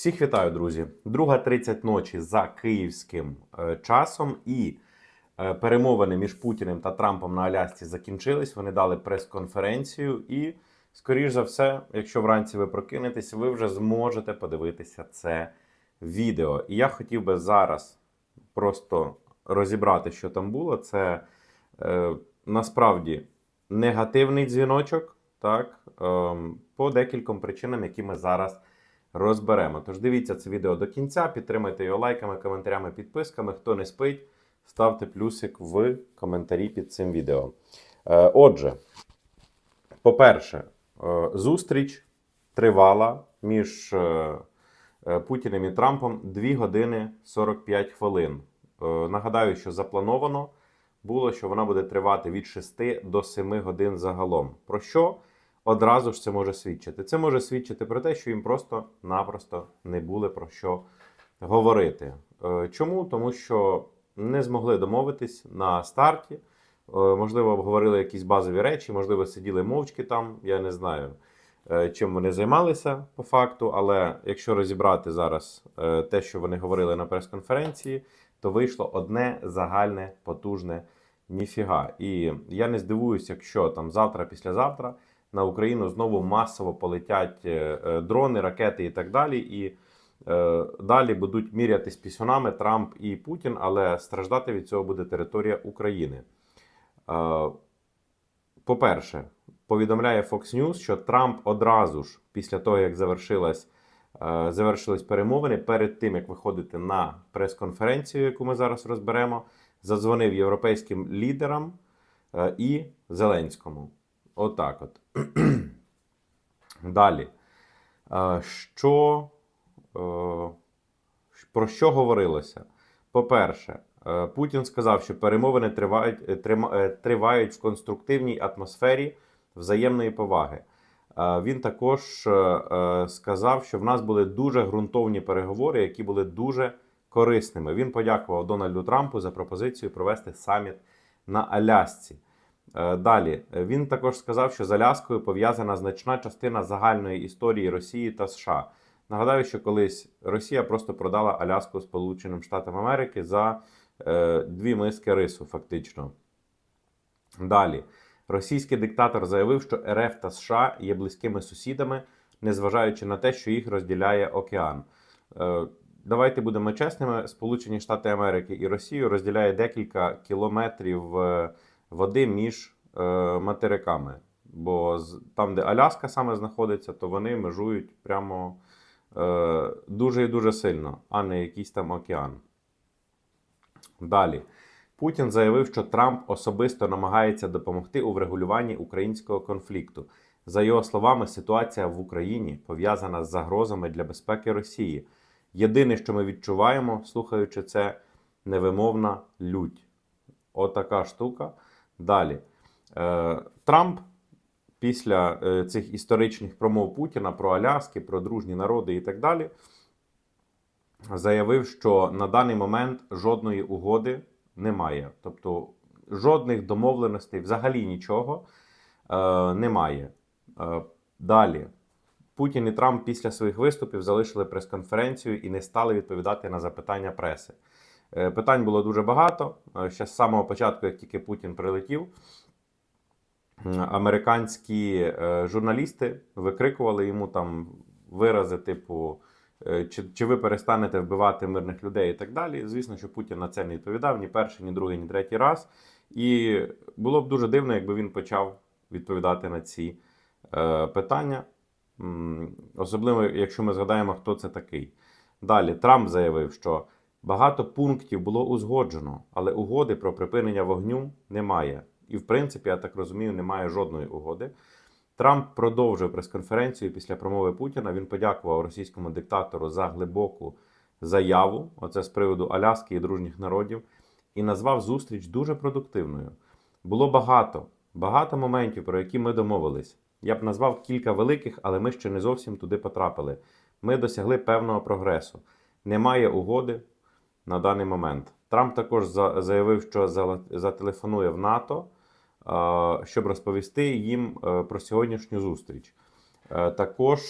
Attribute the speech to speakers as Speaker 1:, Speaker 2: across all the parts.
Speaker 1: Всіх вітаю, друзі. Друга 30 ночі за київським е, часом, і е, перемовини між Путіним та Трампом на Алясці закінчились. Вони дали прес-конференцію, і, скоріш за все, якщо вранці ви прокинетесь, ви вже зможете подивитися це відео. І я хотів би зараз просто розібрати, що там було. Це е, насправді негативний дзвіночок, так, ем, по декільком причинам, які ми зараз розберемо. Тож дивіться це відео до кінця, підтримайте його лайками, коментарями, підписками. Хто не спить, ставте плюсик в коментарі під цим відео. Е, Отже, по-перше, е, зустріч тривала між е, Путіним і Трампом 2 години 45 хвилин. Нагадаю, що заплановано було, що вона буде тривати від 6 до 7 годин загалом. Про що одразу ж це може свідчити? Це може свідчити про те, що їм просто-напросто не були про що говорити. Е, Чому? Тому що не змогли домовитись на старті. Е, Можливо, обговорили якісь базові речі, можливо, сиділи мовчки там. Я не знаю, е, чим вони займалися по факту. Але якщо розібрати зараз те, що вони говорили на прес-конференції, то вийшло одне загальне потужне ніфіга. І я не здивуюся, якщо там завтра, післязавтра на Україну знову масово полетять е, е, дрони, ракети і так далі. І е, далі будуть мірятись пісюнами Трамп і Путін, але страждати від цього буде територія України. По-перше, повідомляє Fox News, що Трамп одразу ж після того, як завершилась, завершились перемовини, перед тим як виходити на прес-конференцію, яку ми зараз розберемо, задзвонив європейським лідерам і Зеленському. Отак от. Далі. Е, Що, е, про що говорилося? По-перше, е, Путін сказав, що перемовини тривають, тривають в конструктивній атмосфері взаємної поваги. Він також сказав, що в нас були дуже ґрунтовні переговори, які були дуже корисними. Він подякував Дональду Трампу за пропозицію провести саміт на Алясці. Е, Далі він також сказав, що з Аляскою пов'язана значна частина загальної історії Росії та США. Нагадаю, що колись Росія просто продала Аляску Сполученим Штатам Америки за е, дві миски рису, фактично. Далі російський диктатор заявив, що РФ та США є близькими сусідами, незважаючи на те, що їх розділяє океан. Е, давайте будемо чесними: Сполучені Штати Америки і Росію розділяє декілька кілометрів е, води між е, материками. Бо там, де Аляска саме знаходиться, то вони межують прямо е, дуже і дуже сильно, а не якийсь там океан. Далі. Путін заявив, що Трамп особисто намагається допомогти у врегулюванні українського конфлікту. За його словами, ситуація в Україні пов'язана з загрозами для безпеки Росії. Єдине, що ми відчуваємо, слухаючи це, невимовна лють. Отака штука. Далі. Е, Трамп після е, цих історичних промов Путіна про Аляски, про дружні народи і так далі, заявив, що на даний момент жодної угоди немає. Тобто жодних домовленостей, взагалі нічого е, немає. Далі. Путін і Трамп після своїх виступів залишили прес-конференцію і не стали відповідати на запитання преси. Е, Питань було дуже багато. Е, Ще з самого початку, як тільки Путін прилетів, американські е, журналісти викрикували йому там вирази, типу, чи, чи ви перестанете вбивати мирних людей і так далі. Звісно, що Путін на це не відповідав ні перший, ні другий, ні третій раз. І було б дуже дивно, якби він почав відповідати на ці е, питання. Особливо, якщо ми згадаємо, хто це такий. Далі Трамп заявив, що багато пунктів було узгоджено, але угоди про припинення вогню немає. І, в принципі, я так розумію, немає жодної угоди. Трамп продовжив прес-конференцію після промови Путіна. Він подякував російському диктатору за глибоку заяву, оце з приводу Аляски і дружніх народів, і назвав зустріч дуже продуктивною. Було багато, багато моментів, про які ми домовились. Я б назвав кілька великих, але ми ще не зовсім туди потрапили. Ми досягли певного прогресу. Немає угоди на даний момент. Трамп також заявив, що зателефонує в НАТО, е, щоб розповісти їм е, про сьогоднішню зустріч. Е, Також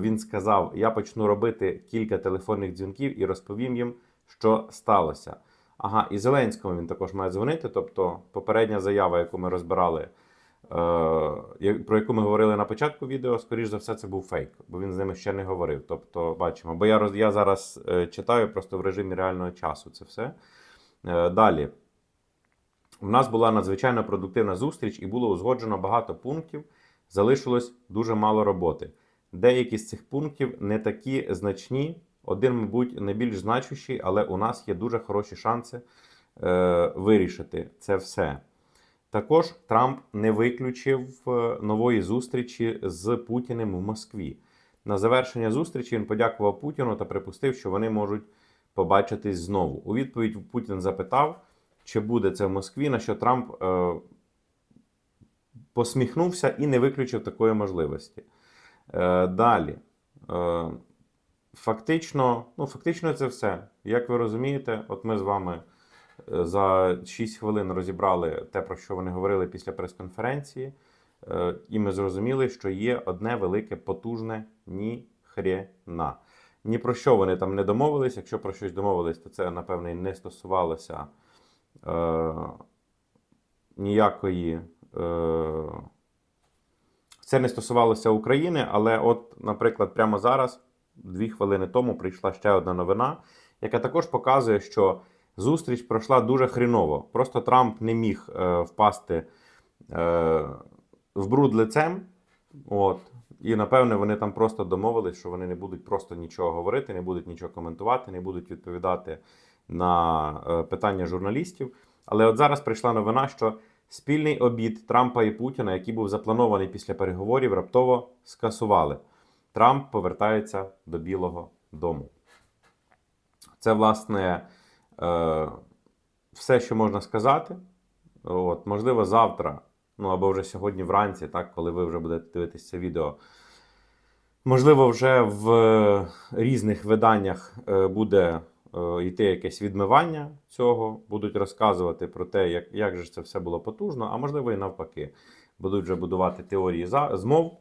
Speaker 1: він сказав: я почну робити кілька телефонних дзвінків і розповім їм, що сталося. Ага, і Зеленському він також має дзвонити. Тобто, попередня заява, яку ми розбирали, про яку ми говорили на початку відео, скоріш за все, це був фейк, бо він з ними ще не говорив. Тобто, бачимо, бо я роз я зараз е, читаю просто в режимі реального часу це все. Е, Далі. У нас була надзвичайно продуктивна зустріч і було узгоджено багато пунктів. Залишилось дуже мало роботи. Деякі з цих пунктів не такі значні. Один, мабуть, не більш значущий, але у нас є дуже хороші шанси е, вирішити це все. Також Трамп не виключив е, нової зустрічі з Путіним в Москві. На завершення зустрічі він подякував Путіну та припустив, що вони можуть побачитись знову. У відповідь Путін запитав, чи буде це в Москві, на що Трамп е, посміхнувся і не виключив такої можливості. Е, далі. Е, фактично, ну, фактично, це все. Як ви розумієте, от ми з вами за 6 хвилин розібрали те, про що вони говорили після прес-конференції, е, і ми зрозуміли, що є одне велике потужне ні хрена. Ні про що вони там не домовились. Якщо про щось домовились, то це, напевно, і не стосувалося е, ніякої. Е, це не стосувалося України, але, от, наприклад, прямо зараз, дві хвилини тому, прийшла ще одна новина, яка також показує, що зустріч пройшла дуже хріново. Просто Трамп не міг е, впасти е, в бруд лицем. От. І напевне вони там просто домовились, що вони не будуть просто нічого говорити, не будуть нічого коментувати, не будуть відповідати на е, питання журналістів. Але от зараз прийшла новина, що спільний обід Трампа і Путіна, який був запланований після переговорів, раптово скасували. Трамп повертається до Білого Дому. Це, власне, все, що можна сказати. От, можливо, завтра, ну або вже сьогодні вранці, так, коли ви вже будете дивитися це відео. Можливо, вже в е, різних виданнях е, буде е, йти якесь відмивання цього, будуть розказувати про те, як, як же це все було потужно, а можливо і навпаки. Будуть вже будувати теорії змов.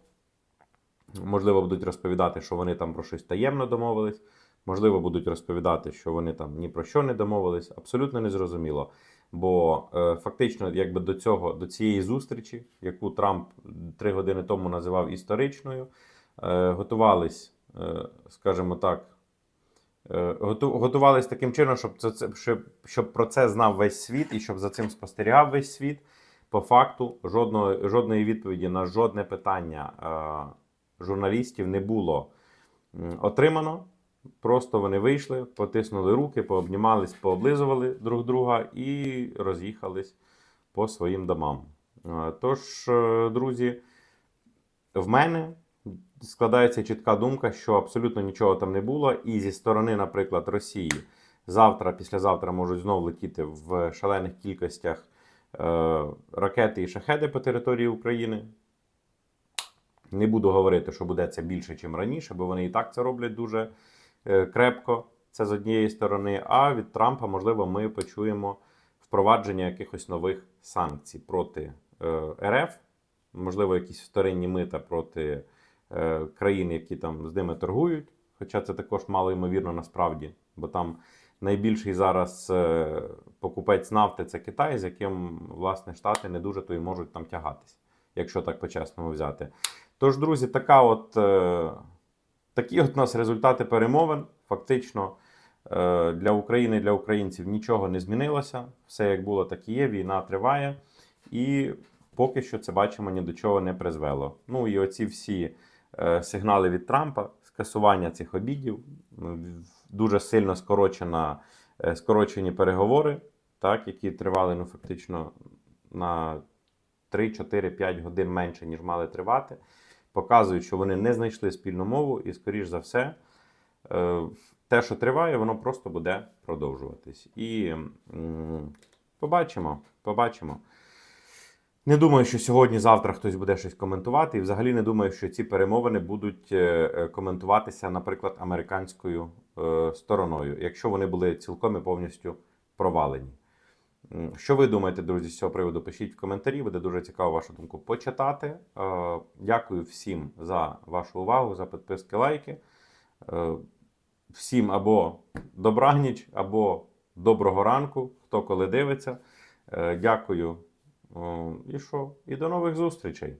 Speaker 1: Можливо, будуть розповідати, що вони там про щось таємно домовились. Можливо, будуть розповідати, що вони там ні про що не домовились. Абсолютно незрозуміло. Бо е, фактично, якби до цього, до цієї зустрічі, яку Трамп три години тому називав історичною, е, готувались, е, скажімо так, е, готувались таким чином, щоб, це, щоб, щоб про це знав весь світ і щоб за цим спостерігав весь світ. По факту, жодної, жодної відповіді на жодне питання е, журналістів не було отримано. Просто вони вийшли, потиснули руки, пообнімались, пооблизували друг друга і роз'їхались по своїм домам. Е, Тож, е, друзі, в мене складається чітка думка, що абсолютно нічого там не було. І зі сторони, наприклад, Росії завтра, післязавтра можуть знову летіти в шалених кількостях е, ракети і шахеди по території України. Не буду говорити, що буде це більше, ніж раніше, бо вони і так це роблять дуже крепко. Це з однієї сторони. А від Трампа, можливо, ми почуємо впровадження якихось нових санкцій проти е, РФ, можливо, якісь вторинні мита проти е, країн, які там з ними торгують. Хоча це також мало ймовірно насправді, бо там найбільший зараз е, покупець нафти це Китай, з яким власне Штати не дуже то й можуть там тягатись, якщо так по-чесному взяти. Тож, друзі, така от, е, такі от у нас результати перемовин. Фактично е, для України і для українців нічого не змінилося. Все як було, так і є. Війна триває. І поки що це бачимо ні до чого не призвело. Ну і оці всі е, сигнали від Трампа, скасування цих обідів, дуже сильно скорочена, е, скорочені переговори, так, які тривали ну, фактично на 3, 4, 5 годин менше, ніж мали тривати. Показують, що вони не знайшли спільну мову, і, скоріш за все, е, те, що триває, воно просто буде продовжуватись. І побачимо, побачимо. Не думаю, що сьогодні-завтра хтось буде щось коментувати, і взагалі не думаю, що ці перемовини будуть е, е, коментуватися, наприклад, американською стороною, якщо вони були цілком і повністю провалені. Що ви думаєте, друзі, з цього приводу? Пишіть в коментарі, буде дуже цікаво вашу думку почитати. Е, Дякую всім за вашу увагу, за підписки, лайки. Е, Всім або добраніч, або доброго ранку, хто коли дивиться. Е, Дякую. І що? І до нових зустрічей.